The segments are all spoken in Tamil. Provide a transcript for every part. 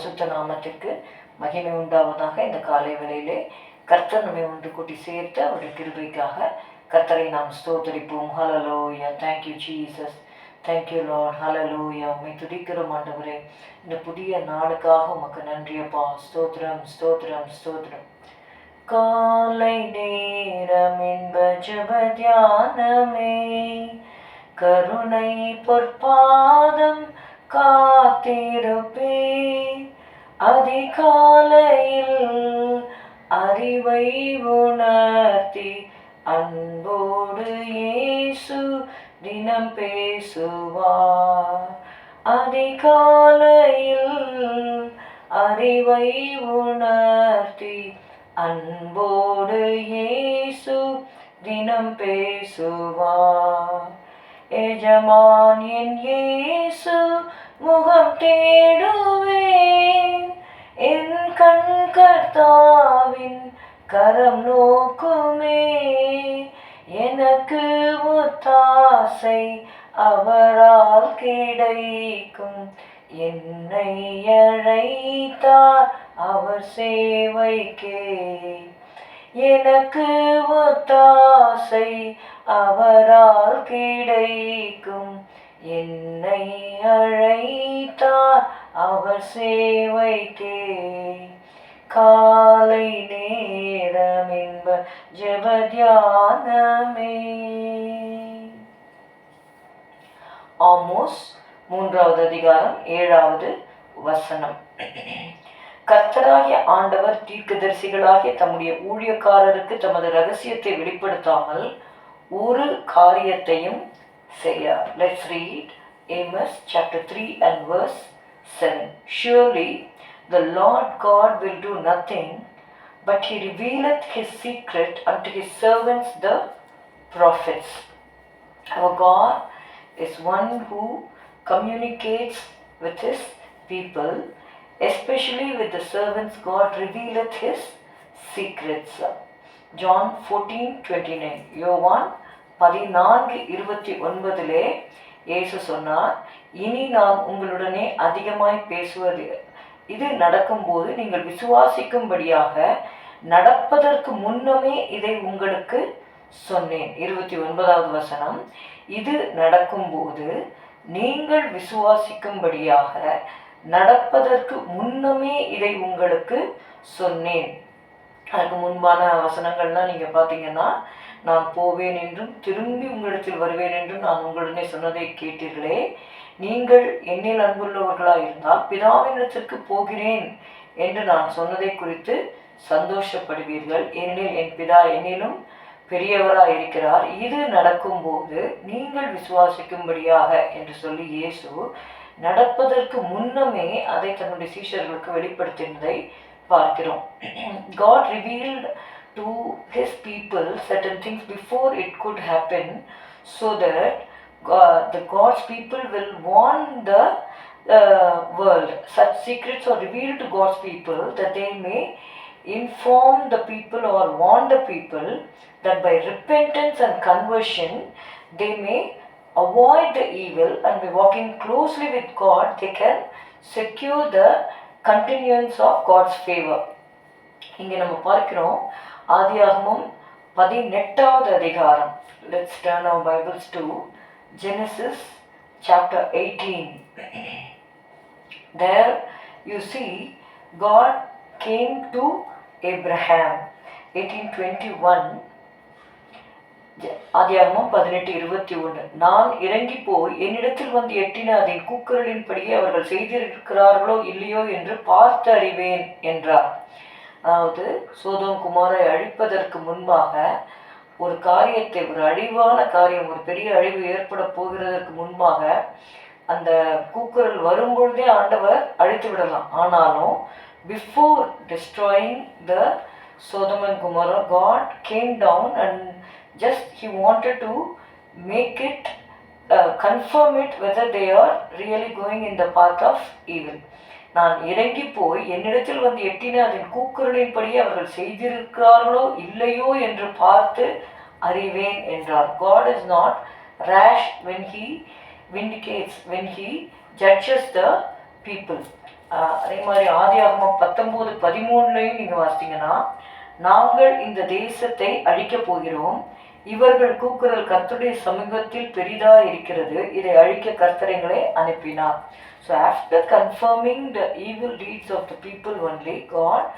பரிசுத்த நாமத்திற்கு மகிமை உண்டாவதாக இந்த காலை வேளையிலே கர்த்தர் நம்மை ஒன்று கூட்டி சேர்த்து அவருடைய கிருபைக்காக கர்த்தரை நாம் ஸ்தோத்தரிப்போம். ஹலலோயா தேங்க்யூ ஜீசஸ் தேங்க்யூ லார்ட் ஹலலோயா உண்மை துடிக்கிறோம் ஆண்டவரே. இந்த புதிய நாளுக்காக உமக்கு நன்றியப்பா ஸ்தோத்திரம் ஸ்தோத்திரம் ஸ்தோத்திரம். காலை நேரம் என்ப ஜப தியானமே. கருணை பொற்பாதம் காத்திருப்பே அதிகாலையில் அறிவை உணர்த்தி அன்போடு இயேசு தினம் பேசுவார். அதிகாலையில் அறிவை உணர்த்தி அன்போடு இயேசு தினம் பேசுவார். எஜமான் என் இயேசு முகம் தேடுவே என் கண் கர்த்தாவின் கரம் நோக்குமே. எனக்கு ஒத்தாசை அவரால் கிடைக்கும். என்னை அழைத்தார் அவர் சேவைக்கே. எனக்கு ஒத்தாசை அவரால் கிடைக்கும். என்னை அழைத்தார் அவர் சேவைக்கே. காலை நேரம் என்ப ஜபத்யானமே ஆமோஸ் மூன்றாவது அதிகாரம் ஏழாவது வசனம். கர்த்தராகிய ஆண்டவர் தீர்க்கதரிசிகளாகிய தம்முடைய ஊழியக்காரருக்கு தமது ரகசியத்தை வெளிப்படுத்தாமல் ஒரு காரியத்தையும் Say, uh, let's read Amos chapter 3 and verse 7. Surely the Lord God will do nothing, but he revealeth his secret unto his servants the prophets. Our God is one who communicates with his people, especially with the servants God revealeth his secrets. John 14 29. Your one பதினான்கு இருபத்தி ஒன்பதிலே இயேசு சொன்னார் இனி நான் உங்களுடனே அதிகமாய் பேசுவது இது நடக்கும்போது நீங்கள் விசுவாசிக்கும்படியாக நடப்பதற்கு முன்னமே இதை உங்களுக்கு சொன்னேன். இருபத்தி ஒன்பதாவது வசனம். இது நடக்கும்போது நீங்கள் விசுவாசிக்கும்படியாக நடப்பதற்கு முன்னமே இதை உங்களுக்கு சொன்னேன். அதுக்கு முன்பான வசனங்கள்லாம் நீங்கள் பார்த்தீங்கன்னா நான் போவேன் என்றும் திரும்பி உங்களிடத்தில் வருவேன் என்றும் நான் உங்களுடனே சொன்னதை கேட்டீர்களே. நீங்கள் என்னில் அன்புள்ளவர்களாக இருந்தால் பிதாவினிடத்திற்கு போகிறேன் என்று நான் சொன்னதை குறித்து சந்தோஷப்படுவீர்கள். ஏனெனில் என் பிதா என்னிலும் பெரியவராக இருக்கிறார். இது நடக்கும்போது நீங்கள் விசுவாசிக்கும்படியாக என்று சொல்லி இயேசு நடப்பதற்கு முன்னமே அதை தன்னுடைய சீஷர்களுக்கு வெளிப்படுத்தினதை பார்க்கிறோம். God revealed to his people certain things before it could happen so that God, the God's people will warn the uh, world. Such secrets are revealed to God's people that they may inform the people or warn the people that by repentance and conversion they may avoid the evil and by walking closely with God they can secure the continuance of God's favor. இங்கே நம்ம பார்க்கிறோம் ஆதியாகமும் பதினெட்டாவது அதிகாரம். Let's turn our Bibles to Genesis chapter eighteen there you see God came to Abraham. 1821 ஆதியாகமம் பதினெட்டு இருபத்தி ஒன்று நான் இறங்கி போய் என்னிடத்தில் வந்து எட்டின அதன் கூக்குரலின்படியே அவர்கள் செய்திருக்கிறார்களோ இல்லையோ என்று பார்த்து அறிவேன் என்றார். அதாவது சோதோம் குமாரை அழிப்பதற்கு முன்பாக ஒரு காரியத்தை ஒரு அழிவான காரியம் ஒரு பெரிய அழிவு ஏற்பட போகிறதற்கு முன்பாக அந்த கூக்குரல் வரும்பொழுதே ஆண்டவர் அழித்து விடலாம் ஆனாலும் before destroying the Sodom and God came down and just he wanted to make it confirm it whether they are really going in the part of evil நான் இறங்கி போய் என்னிடத்தில் வந்து எட்டின அதன் கூக்குரலின்படி அவர்கள் செய்திருக்கிறார்களோ இல்லையோ என்று பார்த்து அறிவேன் என்றார். God is not rash when he vindicates when he judges the people அதே மாதிரி ஆதியாகமம் பத்தொம்போது பதிமூணுலையும் நீங்கள் வாசித்தீங்கன்னா நாங்கள் இந்த தேசத்தை அழிக்கப் போகிறோம். இவர்கள் கூக்குரல் கர்த்தருடைய சமூகத்தில் பெரிதா இருக்கிறது. இதை அழிக்க கர்த்தரைகளை அனுப்பினார். So after confirming the evil deeds of the people only God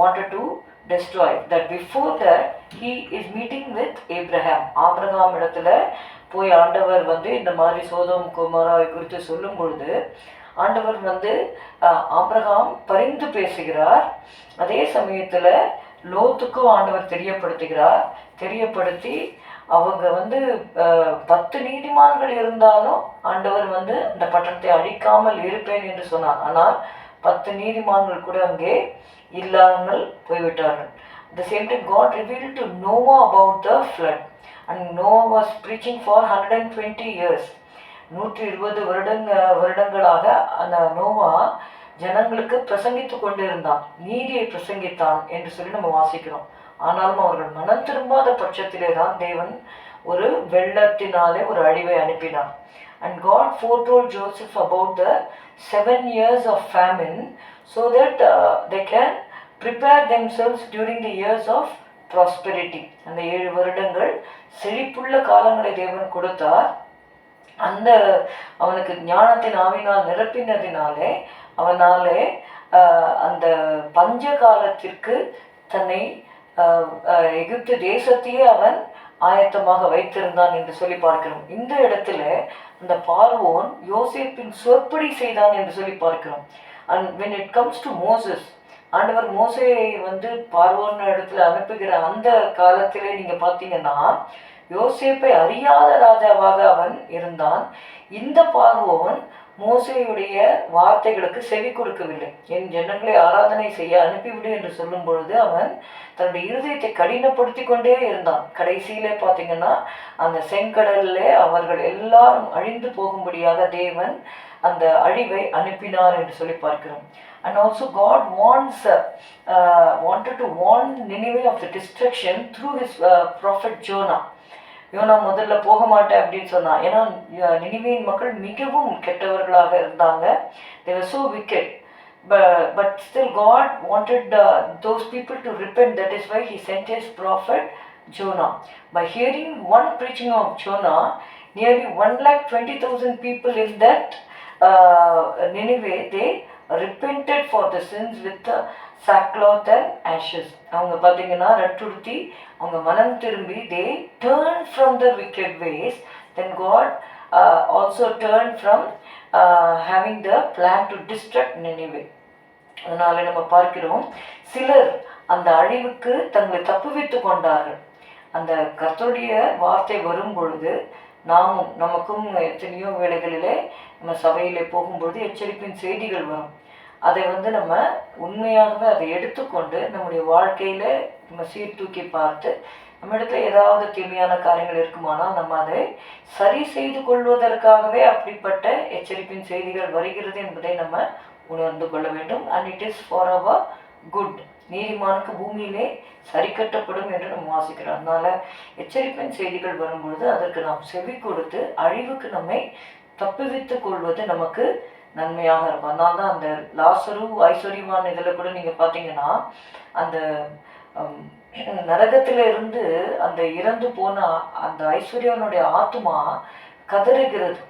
wanted to destroy that before the he is meeting with Abraham Abraham இடத்துல போய் ஆண்டவர் வந்து இந்த மாதிரி சோதம் குமாராவை குறித்து சொல்லும் பொழுது ஆண்டவர் வந்து ஆப்ரஹாம் பரிந்து பேசுகிறார். அதே சமயத்தில் லோத்துக்கும் ஆண்டவர் தெரியப்படுத்துகிறார். தெரியப்படுத்தி அவங்க வந்து பத்து நீதிமான்கள் இருந்தாலும் ஆண்டவர் வந்து இந்த பட்டணத்தை அழிக்காமல் இருப்பேன் என்று சொன்னார். ஆனால் பத்து நீதிமான்கள் கூட அங்கே இல்லாமல் போய்விட்டார்கள். The same time God reveal to Noah about the flood and Noah was preaching for hundred and twenty years நூற்றி இருபது வருடங்க வருடங்களாக அந்த நோவா ஜனங்களுக்கு பிரசங்கித்து கொண்டிருந்தான். நீதியை பிரசங்கித்தான் என்று சொல்லி நம்ம வாசிக்கிறோம். ஆனாலும் அவர்கள் மனம் திரும்பாத பட்சத்திலே தான் தேவன் ஒரு வெள்ளத்தினாலே ஒரு அழிவை அனுப்பினார். God God foretold Joseph about the seven years of famine so that they can prepare themselves during the years of prosperity அந்த ஏழு வருடங்கள் செழிப்புள்ள காலங்களை தேவன் கொடுத்தார். அந்த அவனுக்கு ஞானத்தின் ஆவினால் நிரப்பினதினாலே அவனாலே அந்த பஞ்ச காலத்திற்கு தன்னை எகிப்து தேசத்தையே அவன் ஆயத்தமாக வைத்திருந்தான் என்று சொல்லி பார்க்கிறோம். இந்த இடத்துல அந்த பார்வோன் யோசேப்பின் சொற்படி செய்தான் என்று சொல்லி பார்க்கிறோம். And when it comes to Moses ஆண்டவர் மோசையை வந்து பார்வோன் இடத்துல அனுப்புகிற அந்த காலத்திலே நீங்கள் பார்த்தீங்கன்னா யோசேப்பை அறியாத ராஜாவாக அவன் இருந்தான். இந்த பார்வோவன் மோசையுடைய வார்த்தைகளுக்கு செவி கொடுக்கவில்லை. என் ஜனங்களை ஆராதனை செய்ய அனுப்பிவிடு என்று சொல்லும் பொழுது அவன் தன்னுடைய இருதயத்தை கடினப்படுத்தி கொண்டே இருந்தான். கடைசியிலே பார்த்தீங்கன்னா அந்த செங்கடல்ல அவர்கள் எல்லாரும் அழிந்து போகும்படியாக தேவன் அந்த அழிவை அனுப்பினார் என்று சொல்லி பார்க்கிறோம். And also God wants wanted to want Nineveh of the destruction through his prophet Jonah YONO முதல்ல போக மாட்டேன் அப்படின்னு சொன்னான் ஏன்னா நினைவின் மக்கள் மிகவும் கெட்டவர்களாக இருந்தாங்க they were so wicked but still God wanted those people to repent that is why he sent his prophet Jonah by hearing one preaching of Jonah nearly one lakh twenty thousand people in that Nineveh they repented for the sins with sackcloth and ashes அவங்க பார்த்தீங்கன்னா ரட்டுடுத்தி அவங்க மனம் திரும்பி they turn from the wicked ways then God also turn from having the plan to destruct to அதனால் அதனால நம்ம பார்க்கிறோம் சிலர் அந்த அழிவுக்கு தங்களை தப்புவித்து கொண்டார்கள். அந்த கர்த்தருடைய வார்த்தை வரும் பொழுது நாமும் நமக்கும் எத்தனையோ வேலைகளிலே நம்ம சபையிலே போகும்பொழுது எச்சரிப்பின் செய்திகள் வரும். அதை வந்து நம்ம உண்மையாகவே அதை எடுத்துக்கொண்டு நம்முடைய வாழ்க்கையில் நம்ம சீர்தூக்கி பார்த்து நம்ம இடத்துல ஏதாவது தீமையான காரியங்கள் இருக்குமானால் நம்ம அதை சரி செய்து கொள்வதற்காகவே அப்படிப்பட்ட எச்சரிப்பின் செய்திகள் வருகிறது என்பதை நம்ம உணர்ந்து கொள்ள வேண்டும். And it is for our good நீதிமானுக்கு பூமியிலே சரி கட்டப்படும் என்று நம்ம வாசிக்கிறோம். அதனால எச்சரிப்பின் செய்திகள் வரும்பொழுது அதற்கு நாம் செவி கொடுத்து அழிவுக்கு நம்மை தப்புவித்துக் கொள்வது நமக்கு நன்மையாக இருக்கும். அதனால தான் அந்த லாசரு ஐஸ்வர்யமான இதில் கூட நீங்கள் பார்த்தீங்கன்னா அந்த நரகத்தில் இருந்து அந்த இறந்து போன அந்த ஐஸ்வர்யானுடைய ஆத்மா கதறுகிறது.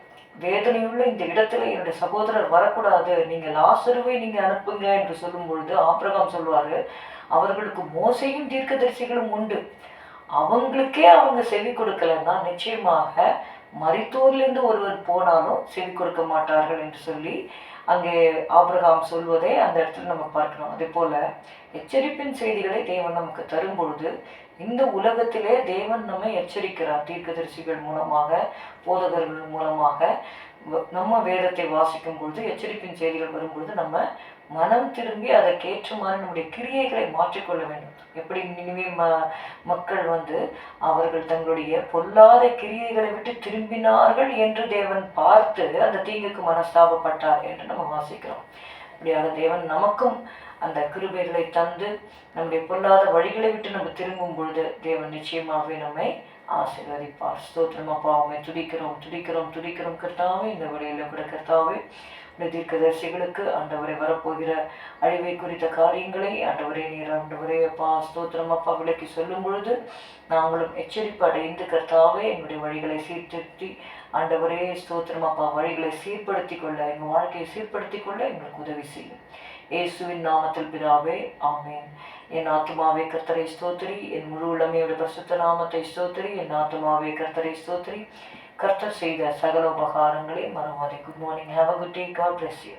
வேதனையுள்ள இந்த இடத்துல என்னுடைய சகோதரர் வரக்கூடாது. நீங்க லாசருவை நீங்க அனுப்புங்க என்று சொல்லும் பொழுது ஆபிரகாம் சொல்வாரு அவர்களுக்கு மோசையும் தீர்க்கதரிசிகளும் உண்டு. அவங்களுக்கே அவங்க செவி கொடுக்கலன்னா நிச்சயமாக மரித்தோரிலிருந்து ஒருவர் போனாலும் செவி கொடுக்க மாட்டார்கள் என்று சொல்லி அங்கே ஆபிரகாம் சொல்வதை அந்த இடத்துல நம்ம பார்க்கணும் அதே போல எச்சரிப்பின் செய்திகளை தேவன் நமக்கு தரும் பொழுது இந்த உலகத்திலே தேவன் நம்மை எச்சரிக்கிறார். தீர்க்கதரிசிகள் மூலமாக போதகர்கள் மூலமாக நம்ம வேதத்தை வாசிக்கும் பொழுது எச்சரிப்பின் செய்திகள் வரும்பொழுது நம்ம மனம் திரும்பி அதற்கேற்றுமாறு நம்முடைய கிரியைகளை மாற்றிக்கொள்ள வேண்டும். எப்படி நினைவே ம மக்கள் வந்து அவர்கள் தங்களுடைய பொல்லாத கிரியைகளை விட்டு திரும்பினார்கள் என்று தேவன் பார்த்து அந்த தீங்குக்கு மனஸ்தாபப்பட்டார் என்று நம்ம வாசிக்கிறோம். அப்படியாக தேவன் நமக்கும் அந்த கிருபைகளை தந்து நம்முடைய பொல்லாத வழிகளை விட்டு நம்ம திரும்பும் பொழுது தேவன் நிச்சயமாகவே நம்மை ஆசீர்வதிப்பார். ஸ்தோத்திரம் அப்பாவுமே துடிக்கிறோம் துடிக்கிறோம் துடிக்கிறோம் கர்த்தாவே இந்த வழியில் கூட கர்த்தாவே இந்த தீர்க்கதரிசிகளுக்கு ஆண்டவரை வரப்போகிற அழிவை குறித்த காரியங்களை ஆண்டவரே நீர் ஆண்டவரே அப்பா ஸ்தோத்திரம் அப்பா விளக்கி சொல்லும் பொழுது நாங்களும் எச்சரிப்பு அடைந்து கர்த்தாவே என்னுடைய வழிகளை சீர்திருத்தி ஆண்டவரே ஸ்தோத்திரம் அப்பா வழிகளை சீர்படுத்தி கொள்ள எங்கள் வாழ்க்கையை சீர்படுத்தி கொள்ள எங்களுக்கு உதவி செய்யும். இயேசுவின் நாமத்தில் பிதாவே ஆமேன். என் ஆத்மாவே கர்த்தரை ஸ்தோத்திரி. என் முழு உளமையோட பரிசுத்த நாமத்தை ஸ்தோத்திரி. என் ஆத்மாவே கர்த்தரை ஸ்தோத்திரி. கர்த்தர் செய்த சகல உபகாரங்களை மறவாதே. Good morning have a good day God bless you